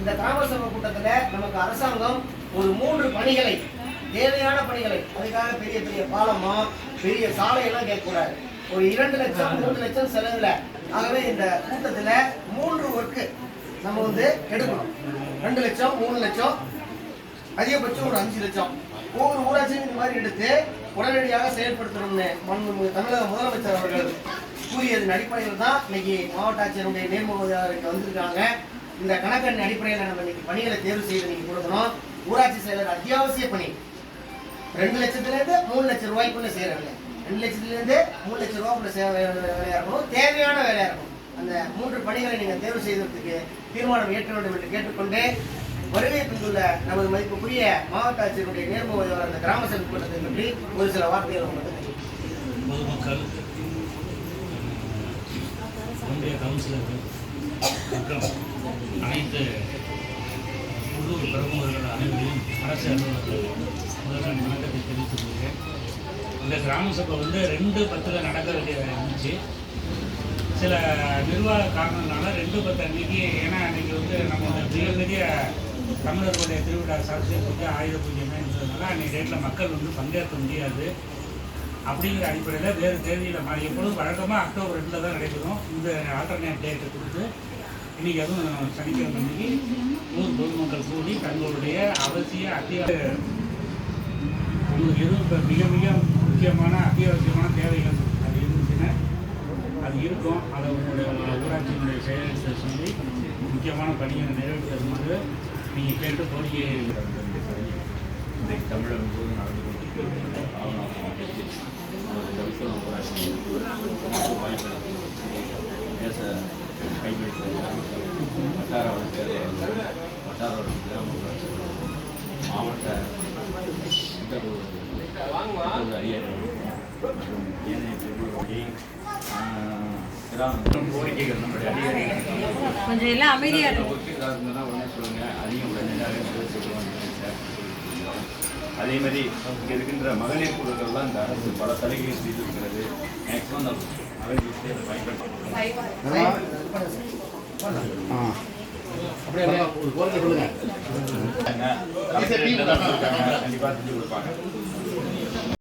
இந்த கிராம சபை கூட்டத்துல நமக்கு அரசாங்கம் ஒரு மூன்று பணிகளை தேவையான பணிகளை அதுக்காக பெரிய பெரிய பாலமா பெரிய சாலையெல்லாம் கேட்கக்கூடாது ஒரு இரண்டு லட்சம் மூன்று லட்சம் செலவுல. ஆகவே இந்த கூட்டத்துல மூன்று ஒர்க்கு நம்ம வந்து எடுக்கணும். ரெண்டு லட்சம் மூணு லட்சம் அதிகபட்சம் ஒரு அஞ்சு லட்சம். ஒவ்வொரு ஊராட்சியும் இந்த மாதிரி எடுத்து உடனடியாக செயல்படுத்தணும்னு தமிழக முதலமைச்சர் அவர்கள் கூறியதன் அடிப்படையில் தான் இன்னைக்கு மாவட்ட ஆட்சியருடைய நேர்முகவதியாளருக்கு வந்திருக்காங்க. இந்த கணக்கெண் அடிப்படையில் நம்ம இன்னைக்கு பணிகளை தேர்வு செய்து நீங்க கொடுக்கணும். ஊராட்சி செயலர் அத்தியாவசிய பணி. ரெண்டு லட்சத்துல இருந்து மூணு லட்சம் ரூபாய்க்குள்ள செய்யறாங்க ரெண்டு லட்சத்துல இருந்து மூணு லட்சம் ரூபாய்க்குள்ள செய்ய வேலையா இருக்கும் தேவையான வேலையா இருக்கும் அந்த மூன்று பணிகளை நீங்க தேர்வு செய்வதற்கு தீர்மானம் ஏற்ற வேண்டும் என்று கேட்டுக்கொண்டு வருகை தந்துள்ள நமது மதிப்புக்குரிய மாவட்ட ஆட்சியருடைய நேர்முகவர் அந்த கிராம சபை கூட்டத்தை பற்றி ஒரு சில வார்த்தைகள் உங்களுக்கு பொதுமக்கள் கவுன்சிலர்கள் மற்றும் அனைத்து உள்ளூர் பிரமுகர்கள் அனைவரையும் அரசு அலுவலர்கள் முதல்வர் வணக்கத்தை தெரிவித்துக் கொள்கிறேன் இந்த கிராம சபை வந்து ரெண்டு பத்தில் நடக்க வேண்டியதாக இருந்துச்சு. சில நிர்வாக காரணங்களால ரெண்டு பத்து அன்னைக்கு ஏன்னா அன்னைக்கு வந்து நம்ம மிகப்பெரிய தமிழர்களுடைய திருவிழா சரஸ்வதி பூஜை ஆயுத பூஜைமே இருந்ததுனால அன்னைக்கு டேட்டில் மக்கள் வந்து பங்கேற்க முடியாது. அப்படிங்கிற அடிப்படையில் வேறு தேதியில் மாறி எப்பொழுதும் வழக்கமாக அக்டோபர் ரெண்டில் தான் நடைபெறும். இந்த ஆல்டர்னேட் டேட்டை கொடுத்து இன்றைக்கி அதுவும் சனிக்கிழமை அன்றைக்கி ஊர் பொதுமக்கள் கூடி தங்களுடைய அவசிய அத்தியாவசிய உங்களுக்கு எதுவும் இப்போ மிக மிக முக்கியமான அத்தியாவசியமான தேவைகள் அது இருந்துச்சுன்னா அது இருக்கும். அதை உங்களுடைய ஊராட்சியினுடைய செயலத்தை சொல்லி முக்கியமான பணிகளை நிறைவேற்றுமாறு நீங்கள் கேட்டு கோரிக்கை இன்றைக்கு தமிழகம் முழுவதும் நடந்து கொண்டிருக்கிறது ஆவணம் மாவட்டத்தில் நமது தவிசலம் வாய்ப்பு தேச கைப்பிடித்த வட்டார வளர்ச்சி வட்டார வளர்ச்சி கிராம மாவட்ட மற்றும் ஏனைய கிராம கோரிக்கைகள் நம்முடைய அதிகாரிகள் கொஞ்சம் எல்லாம் அமைதியா அதே மாதிரி இங்கே இருக்கின்ற மகளிர் குழுக்கள்லாம் இந்த அரசு பல சலுகைகள் செய்திருக்கிறது. மேக்ஸிமம் நம்ம மகளிர் பயன்படுத்தணும் கண்டிப்பாக செஞ்சு கொடுப்பாங்க.